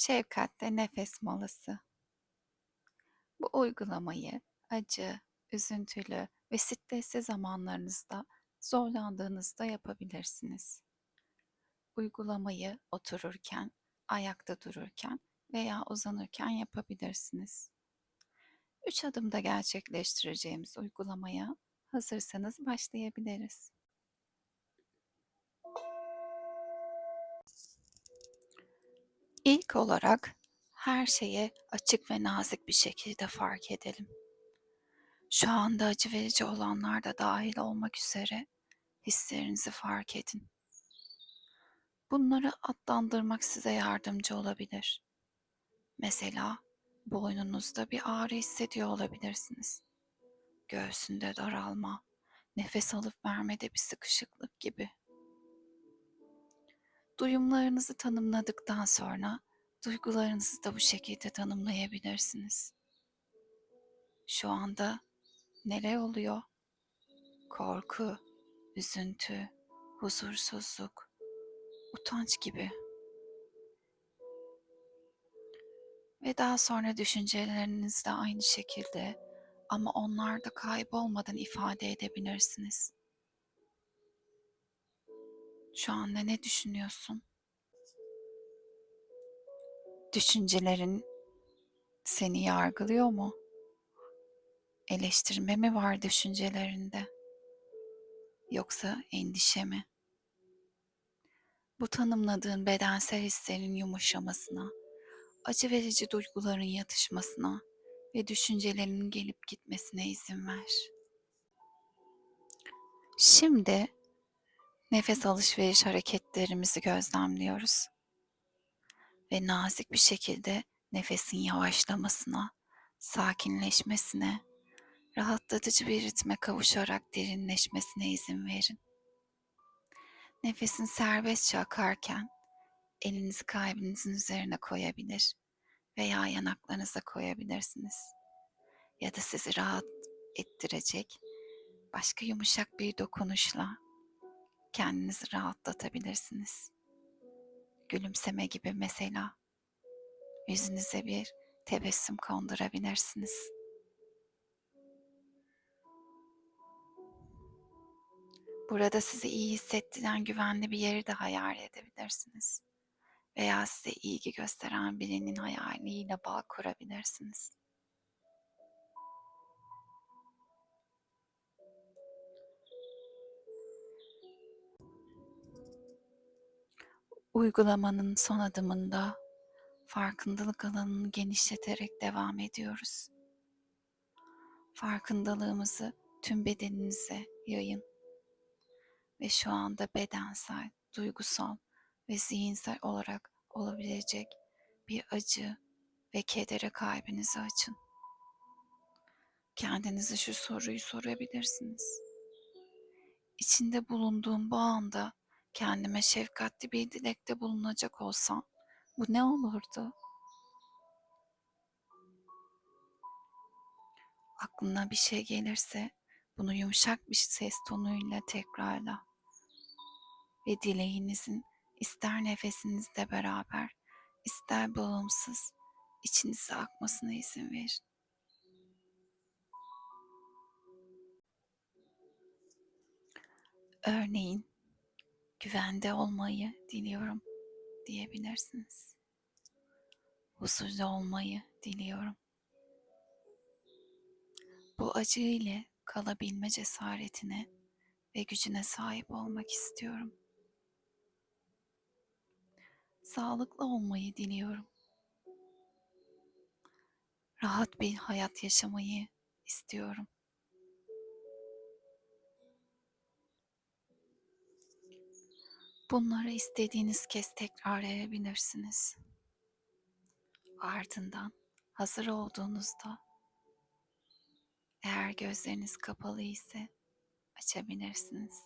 Şefkatle nefes molası. Bu uygulamayı acı, üzüntülü ve stresli zamanlarınızda zorlandığınızda yapabilirsiniz. Uygulamayı otururken, ayakta dururken veya uzanırken yapabilirsiniz. Üç adımda gerçekleştireceğimiz uygulamaya hazırsanız başlayabiliriz. İlk olarak her şeye açık ve nazik bir şekilde fark edelim. Şu anda acı verici olanlar da dahil olmak üzere hislerinizi fark edin. Bunları adlandırmak size yardımcı olabilir. Mesela boynunuzda bir ağrı hissediyor olabilirsiniz. Göğsünde daralma, nefes alıp vermede bir sıkışıklık gibi. Duyumlarınızı tanımladıktan sonra duygularınızı da bu şekilde tanımlayabilirsiniz. Şu anda neler oluyor? Korku, üzüntü, huzursuzluk, utanç gibi. Ve daha sonra düşünceleriniz de aynı şekilde ama onlar da kaybolmadan ifade edebilirsiniz. Şu anda ne düşünüyorsun? Düşüncelerin seni yargılıyor mu? Eleştirme mi var düşüncelerinde? Yoksa endişe mi? Bu tanımladığın bedensel hislerin yumuşamasına, acı verici duyguların yatışmasına ve düşüncelerinin gelip gitmesine izin ver. Şimdi nefes alışveriş hareketlerimizi gözlemliyoruz ve nazik bir şekilde nefesin yavaşlamasına, sakinleşmesine, rahatlatıcı bir ritme kavuşarak derinleşmesine izin verin. Nefesin serbestçe akarken elinizi kalbinizin üzerine koyabilir veya yanaklarınıza koyabilirsiniz. Ya da sizi rahat ettirecek başka yumuşak bir dokunuşla kendinizi rahatlatabilirsiniz. Gülümseme gibi mesela yüzünüze bir tebessüm kondurabilirsiniz. Burada sizi iyi hissettiren güvenli bir yeri de hayal edebilirsiniz. Veya size ilgi gösteren birinin hayaliyle bağ kurabilirsiniz. Uygulamanın son adımında farkındalık alanını genişleterek devam ediyoruz. Farkındalığımızı tüm bedeninize yayın ve şu anda bedensel, duygusal ve zihinsel olarak olabilecek bir acı ve kedere kalbinizi açın. Kendinize şu soruyu sorabilirsiniz. İçinde bulunduğum bu anda kendime şefkatli bir dilekte bulunacak olsam bu ne olurdu? Aklına bir şey gelirse bunu yumuşak bir ses tonuyla tekrarla. Ve dileğinizin ister nefesinizle beraber, ister bağımsız içinize akmasına izin verin. Örneğin güvende olmayı diliyorum diyebilirsiniz. Huzurlu olmayı diliyorum. Bu acı ile kalabilme cesaretine ve gücüne sahip olmak istiyorum. Sağlıklı olmayı diliyorum. Rahat bir hayat yaşamayı istiyorum. Bunları istediğiniz kez tekrarlayabilirsiniz. Ardından hazır olduğunuzda eğer gözleriniz kapalı ise açabilirsiniz.